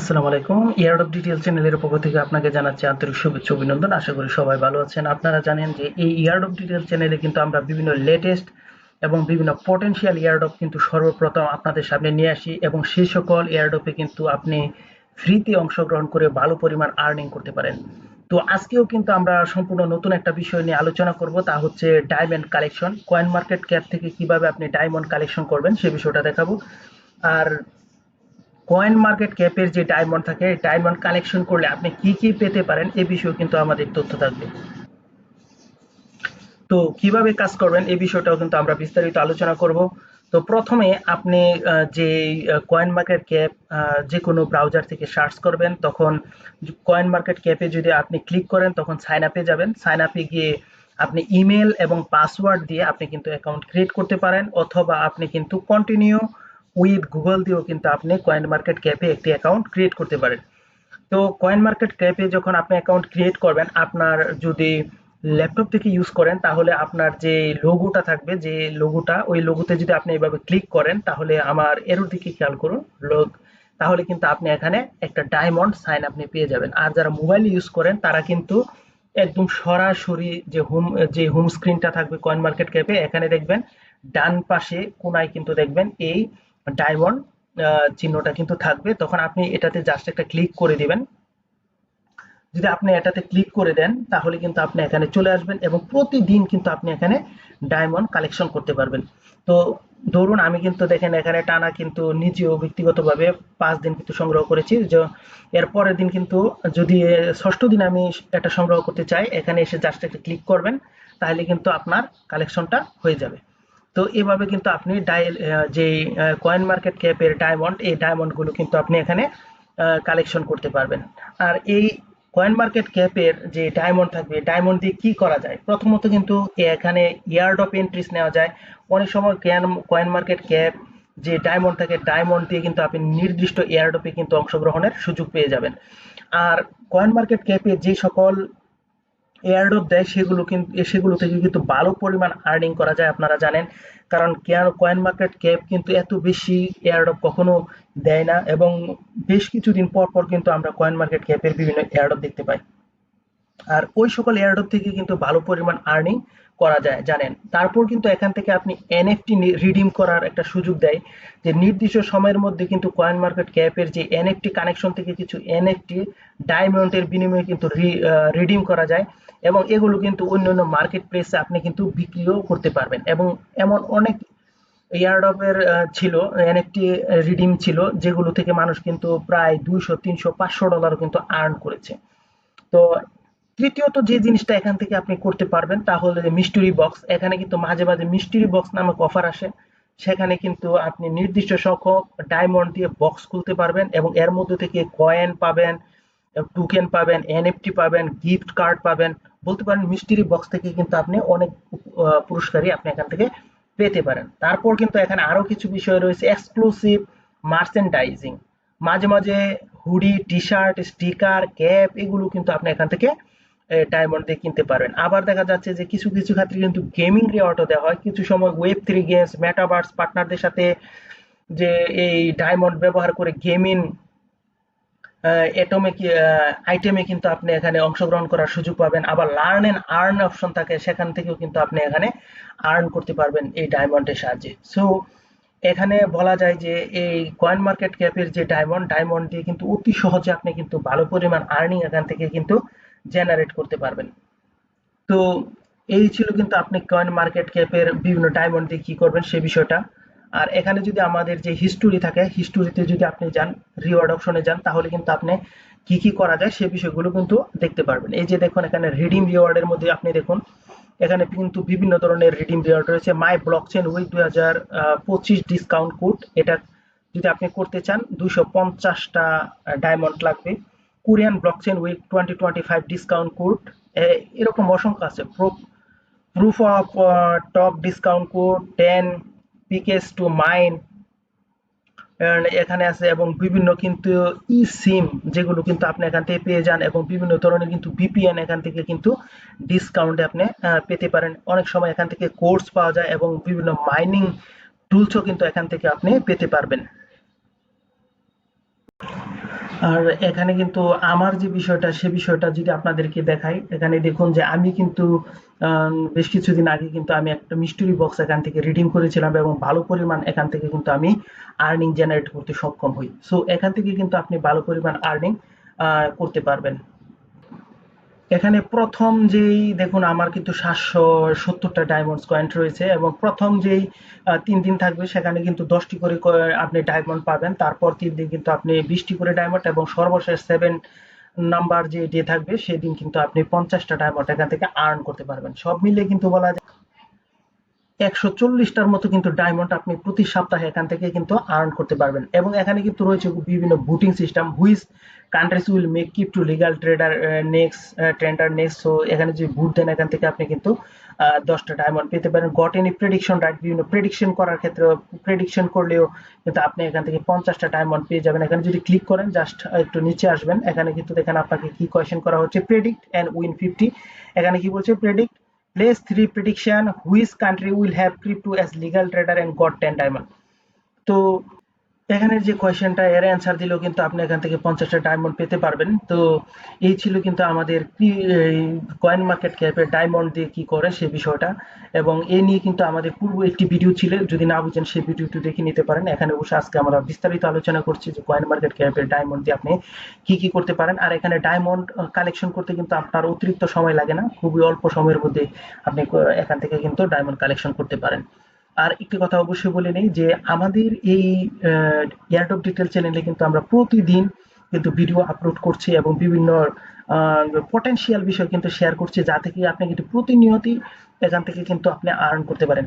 আসসালামু আলাইকুম। Yard of detail চ্যানেলের পক্ষ থেকে আপনাকে জানাচ্ছি আন্তরিক শুভেচ্ছা অভিনন্দন। আশা করি সবাই ভালো আছেন। আপনারা জানেন যে এই ইয়ার্ড অফ ডিটেল চ্যানেলে কিন্তু আমরা বিভিন্ন লেটেস্ট এবং বিভিন্ন পটেনশিয়াল ইয়ারডপ কিন্তু সর্বপ্রথম আপনাদের সামনে নিয়ে আসি এবং সেই সকল ইয়ারডপে কিন্তু আপনি ফ্রিতে অংশগ্রহণ করে ভালো পরিমাণ আর্নিং করতে পারেন। তো আজকেও কিন্তু আমরা সম্পূর্ণ নতুন একটা বিষয় নিয়ে আলোচনা করব, তা হচ্ছে diamond collection coin market cap থেকে কীভাবে আপনি ডায়মন্ড কালেকশন করবেন সেই বিষয়টা দেখাবো। আর কয়েন মার্কেট ক্যাপের যে ডায়মন্ড থাকে ডায়মন্ড কালেকশন করলে আপনি কি কি পেতে পারেন, এ বিষয়েও কিন্তু আমাদের তথ্য থাকবে। তো কীভাবে কাজ করবেন এই বিষয়টাও কিন্তু আমরা বিস্তারিত আলোচনা করব। তো প্রথমে আপনি যে কয়েন মার্কেট ক্যাপ যে কোনো ব্রাউজার থেকে সার্চ করবেন, তখন কয়েন মার্কেট ক্যাপে যদি আপনি ক্লিক করেন, তখন সাইন আপে যাবেন। সাইন আপে গিয়ে আপনি ইমেল এবং পাসওয়ার্ড দিয়ে আপনি কিন্তু অ্যাকাউন্ট ক্রিয়েট করতে পারেন, অথবা আপনি কিন্তু কন্টিনিউ উইথ গুগল দিয়েও কিন্তু আপনি কয়েন মার্কেট ক্যাপে একটি অ্যাকাউন্ট ক্রিয়েট করতে পারেন। তো কয়েন মার্কেট ক্যাপে যখন আপনি অ্যাকাউন্ট ক্রিয়েট করবেন, আপনার যদি ল্যাপটপ থেকে ইউজ করেন, তাহলে আপনার যে লোগোটা থাকবে, যে লোগোটা ওই লোগোতে যদি আপনি এভাবে ক্লিক করেন, তাহলে আমার এর দিকে খেয়াল করুন। লোক, তাহলে কিন্তু আপনি এখানে একটা ডায়মন্ড সাইন আপনি পেয়ে যাবেন। আর যারা মোবাইল ইউজ করেন, তারা কিন্তু একদম সরাসরি যে হোম যে হোম স্ক্রিনটা থাকবে কয়েন মার্কেট ক্যাপে এখানে দেখবেন ডান পাশে কোনায় কিন্তু দেখবেন এই ডায়মন্ড চিহ্নটা কিন্তু থাকবে। তখন আপনি এটাতে জাস্ট একটা ক্লিক করে দিবেন। যদি আপনি এটাতে ক্লিক করে দেন, তাহলে কিন্তু আপনি এখানে চলে আসবেন এবং প্রতিদিন কিন্তু আপনি এখানে ডায়মন্ড কালেকশন করতে পারবেন। তো ধরুন আমি কিন্তু দেখেন এখানে টানা কিন্তু নিজেও ব্যক্তিগতভাবে পাঁচ দিন কিন্তু সংগ্রহ করেছি। যে এর পরের দিন কিন্তু যদি ষষ্ঠ দিন আমি এটা সংগ্রহ করতে চাই, এখানে এসে জাস্ট একটা ক্লিক করবেন, তাহলে কিন্তু আপনার কালেকশনটা হয়ে যাবে। তো এভাবে কিন্তু আপনি ডাইল যে কয়েন মার্কেট ক্যাপের ডায়মন্ড এই ডায়মন্ডগুলো কিন্তু আপনি এখানে কালেকশন করতে পারবেন। আর এই কয়েন মার্কেট ক্যাপের যে ডায়মন্ড থাকবে ডায়মন্ড দিয়ে কি করা যায়? প্রথমত কিন্তু এখানে ইয়ার্ড অফ এন্ট্রিস নেওয়া যায়। অনেক সময় কয়েন মার্কেট ক্যাপ যে ডায়মন্ড থাকে ডায়মন্ড দিয়ে কিন্তু আপনি নির্দিষ্ট এয়ারডপে কিন্তু অংশগ্রহণের সুযোগ পেয়ে যাবেন। আর কয়েন মার্কেট ক্যাপে যে সকল এয়ারড্রপ দেয়, সেগুলো কিন্তু সেগুলো থেকে কিন্তু ভালো পরিমাণ আর্নিং করা যায় আপনারা জানেন। কারণ কেয়ার কয়েন মার্কেট ক্যাপ কিন্তু এত বেশি এয়ারড্রপ কখনো দেয় না এবং বেশ কিছুদিন পর পর কিন্তু আমরা কয়েন মার্কেট ক্যাপের বিভিন্ন এয়ারড্রপ দেখতে পাই। আর ওই সকল এয়ারড্রপ থেকে কিন্তু ভালো পরিমাণ আর্নিং করা যায়, জানেন। তারপর কিন্তু এখান থেকে আপনি এনএফটি রিডিম করার একটা সুযোগ দেয় যে নির্দিষ্ট সময়ের মধ্যে কিন্তু কয়েন মার্কেট ক্যাপের যে এনএফটি কানেকশন থেকে কিছু এনএফটি ডায়মন্ডের বিনিময়ে কিন্তু রিডিম করা যায়। এবং এগুলো কিন্তু অন্য অন্য মার্কেট প্লেসে আপনি কিন্তু বিক্রিও করতে পারবেন। এবং এমন অনেক ইয়ারডপের ছিল এনএফটি রিডিম ছিল, যেগুলো থেকে মানুষ কিন্তু প্রায় দুইশো, তিনশো, পাঁচশো ডলারও কিন্তু আর্ন করেছে। তো তৃতীয়ত যে জিনিসটা এখান থেকে আপনি করতে পারবেন, তা হলো যে মিস্ট্রি বক্স এখানে কিন্তু মাঝে মাঝে মিস্ট্রি বক্স নামক অফার আসে। সেখানে কিন্তু আপনি নির্দিষ্ট সংখ্যক ডায়মন্ড দিয়ে বক্স খুলতে পারবেন এবং এর মধ্যে থেকে কয়েন পাবেন টোকেন পাবেন এনএফটি পাবেন গিফট কার্ড পাবেন। বলতে পারেন মিস্ট্রি বক্স থেকে কিন্তু আপনি অনেক পুরস্কারই আপনি এখান থেকে পেতে পারেন। তারপর কিন্তু এখানে আরও কিছু বিষয় রয়েছে এক্সক্লুসিভ মার্চেন্ডাইজিং মাঝে মাঝে hoodie T shirt sticker cap এগুলো কিন্তু আপনি এখান থেকে ডায়মন্ড দিয়ে কিনতে পারবেন। আবার দেখা যাচ্ছে যে কিছু কিছু ক্ষেত্রে কিন্তু গেমিং রিওয়ার্ডও দেওয়া হয়। কিছু সময় ওয়েব থ্রি গেমস মেটাভার্স পার্টনারদের সাথে যে এই ডায়মন্ড ব্যবহার করে গেমিং এটমে আইটেমে কিন্তু আপনি এখানে অংশগ্রহণ করার সুযোগ পাবেন। আবার লার্ন এন্ড আর্ন অপশন থাকে, সেখান থেকেও কিন্তু আপনি এখানে আর্ন করতে পারবেন এই ডায়মন্ডের সাহায্যে। সো এখানে বলা যায় যে এই কয়েন মার্কেট ক্যাপের যে ডায়মন্ড ডায়মন্ড দিয়ে কিন্তু অতি সহজে আপনি কিন্তু ভালো পরিমাণ আর্নিং এখান থেকে কিন্তু জেনারেট করতে পারবেন। তো, এই ছিল কিন্তু আপনি কয়েন মার্কেট ক্যাপের বিভিন্ন ডায়মন্ড দিয়ে কি করবেন সে বিষয়টা। আর এখানে যদি আমাদের যে হিস্টোরি থাকে হিস্টোরিতে যদি আপনি যান রিওয়ার্ড অপশনে যান, তাহলে কিন্তু আপনি কি কি করা যায় সে বিষয়গুলো কিন্তু দেখতে পারবেন। এই যে দেখুন, এখানে রিডিম রিওয়ার্ডের মধ্যে আপনি দেখুন, এখানে কিন্তু বিভিন্ন ধরনের রিডিম রিওয়ার্ড রয়েছে। মাই ব্লক চেন উইক দুই হাজার পঁচিশ ডিসকাউন্ট কোড এটা যদি আপনি করতে চান, দুইশো পঞ্চাশটা ডায়মন্ড লাগবে। Korean blockchain week twenty twenty five discount code এরকম অসংখ্য আছে। Proof of top discount code ten picks to mine, এখানে আছে এবং বিভিন্ন কিন্তু ই সিম যেগুলো কিন্তু আপনি এখান থেকে পেয়ে যান এবং বিভিন্ন ধরনের কিন্তু বিপিএন এখান থেকে কিন্তু ডিসকাউন্টে আপনি পেতে পারেন। অনেক সময় এখান থেকে কোর্স পাওয়া যায় এবং বিভিন্ন মাইনিং টুলসও কিন্তু এখান থেকে আপনি পেতে পারবেন। আর এখানে কিন্তু আমার যে বিষয়টা, সে বিষয়টা যদি আপনাদেরকে দেখাই, এখানে দেখুন যে আমি কিন্তু বেশ কিছুদিন আগে কিন্তু আমি একটা মিস্ট্রি বক্স এখান থেকে রিডিং করেছিলাম এবং ভালো পরিমাণ এখান থেকে কিন্তু আমি আর্নিং জেনারেট করতে সক্ষম হই। সো এখান থেকে কিন্তু আপনি ভালো পরিমাণ আর্নিং করতে পারবেন। এখানে প্রথম যেই, দেখুন আমার কিন্তু সাতশো সত্তরটা ডায়মন্ড কয়েন্ট রয়েছে এবং প্রথম যেই তিন দিন থাকবে সেখানে কিন্তু দশটি করে আপনি ডায়মন্ড পাবেন। তারপর তিন দিন কিন্তু আপনি বিশটি করে ডায়মন্ড এবং সর্বশেষ সেভেন নাম্বার যে ডে থাকবে সেদিন কিন্তু আপনি পঞ্চাশটা ডায়মন্ড এখান থেকে আর্ন করতে পারবেন। সব মিলে কিন্তু বলা যায় একশো চল্লিশটার মতো কিন্তু ডায়মন্ড আপনি প্রতি সপ্তাহে এখান থেকে কিন্তু আর্ন করতে পারবেন। এবং এখানে কিন্তু রয়েছে বিভিন্ন booting system which countries will make keep to legal trader next trender next so এখানে যে বুট দেন, এখান থেকে আপনি কিন্তু দশটা ডায়মন্ড পেতে পারেন। গট এনি প্রেডিকশন রাইট বিভিন্ন প্রেডিকশন করার ক্ষেত্রে প্রেডিকশন করলেও কিন্তু আপনি এখান থেকে পঞ্চাশটা ডায়মন্ড পেয়ে যাবেন। এখানে যদি ক্লিক করেন জাস্ট একটু নিচে আসবেন। এখানে কিন্তু দেখেন আপনাকে কি কোয়েশ্চেন করা হচ্ছে? প্রেডিক্ট অ্যান্ড উইন ফিফটি এখানে কি বলছে? Predict Place three prediction which country will have crypto as legal trader and got 10 diamond? তো এখানে যে কোয়েশ্চেনটা এর অ্যান্সার দিলেও কিন্তু আপনি এখান থেকে পঞ্চাশটা ডায়মন্ড পেতে পারবেন। তো এই ছিল কিন্তু আমাদের কয়েন মার্কেট ক্যাপের ডায়মন্ড দিয়ে কি করে সে বিষয়টা। এবং এ নিয়ে কিন্তু আমাদের পূর্ব একটি ভিডিও ছিল, যদি না বুঝেন সেই ভিডিওটি দেখে নিতে পারেন। এখানে বসে আজকে আমরা বিস্তারিত আলোচনা করছি যে কয়েন মার্কেট ক্যাপের ডায়মন্ড দিয়ে আপনি কি কি করতে পারেন। আর এখানে ডায়মন্ড কালেকশন করতে কিন্তু আপনার অতিরিক্ত সময় লাগে না। খুবই অল্প সময়ের মধ্যে আপনি এখান থেকে কিন্তু ডায়মন্ড কালেকশন করতে পারেন। আর একটি কথা অবশ্যই বলে নেই যে আমাদের এই এয়ারডপ ডিটেল চ্যানেলে কিন্তু আমরা প্রতিদিন কিন্তু ভিডিও আপলোড করছি এবং বিভিন্ন পটেনশিয়াল বিষয় কিন্তু শেয়ার করছি যা থেকে আপনি কিন্তু প্রতিনিয়তই এখান থেকে কিন্তু আপনি আর্ন করতে পারেন।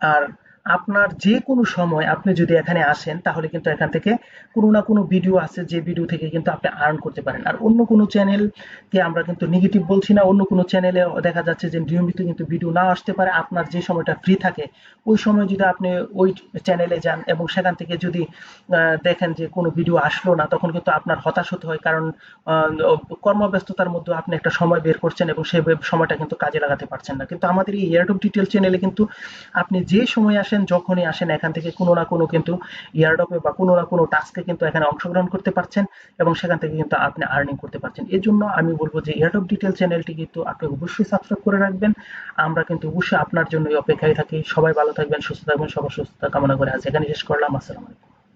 আর আপনার যে কোনো সময় আপনি যদি এখানে আসেন, তাহলে কিন্তু এখান থেকে কোনো না কোনো ভিডিও আছে, যে ভিডিও থেকে কিন্তু আপনি আর্ন করতে পারেন। আর অন্য কোনো চ্যানেলকে আমরা কিন্তু নেগেটিভ বলছি না, অন্য কোনো চ্যানেলে দেখা যাচ্ছে যে নিয়মিত কিন্তু ভিডিও না আসতে পারে, আপনার যে সময়টা ফ্রি থাকে, ওই সময় যদি আপনি ওই চ্যানেলে যান এবং সেখান থেকে যদি দেখেন যে কোনো ভিডিও আসলো না, তখন কিন্তু আপনার হতাশ হতে হয়। কারণ কর্মব্যস্ততার মধ্যে আপনি একটা সময় বের করছেন এবং সেই সময়টা কিন্তু কাজে লাগাতে পারছেন না। কিন্তু আমাদের এই এয়ারটপ ডিটেল চ্যানেলে কিন্তু আপনি যে সময় আসেন, যখনই আসেন, এখান থেকে কোনো না কোনো কিন্তু ইয়ারডপে বা কোনো না কোনো টাস্কে কিন্তু এখানে অংশগ্রহণ করতে পারছেন এবং সেখান থেকে কিন্তু আপনি আর্নিং করতে পারছেন। এর জন্য আমি বলব যে ইয়ারডপ ডিটেল চ্যানেলটি কিন্তু আপনি অবশ্যই সাবস্ক্রাইব করে রাখবেন। আমরা কিন্তু অবশ্যই আপনার জন্যই অপেক্ষায় থাকি। সবাই ভালো থাকবেন, সুস্থ থাকবেন, সবার সুস্থতা কামনা করে আজ এখানে শেষ করলাম। আসসালামু আলাইকুম।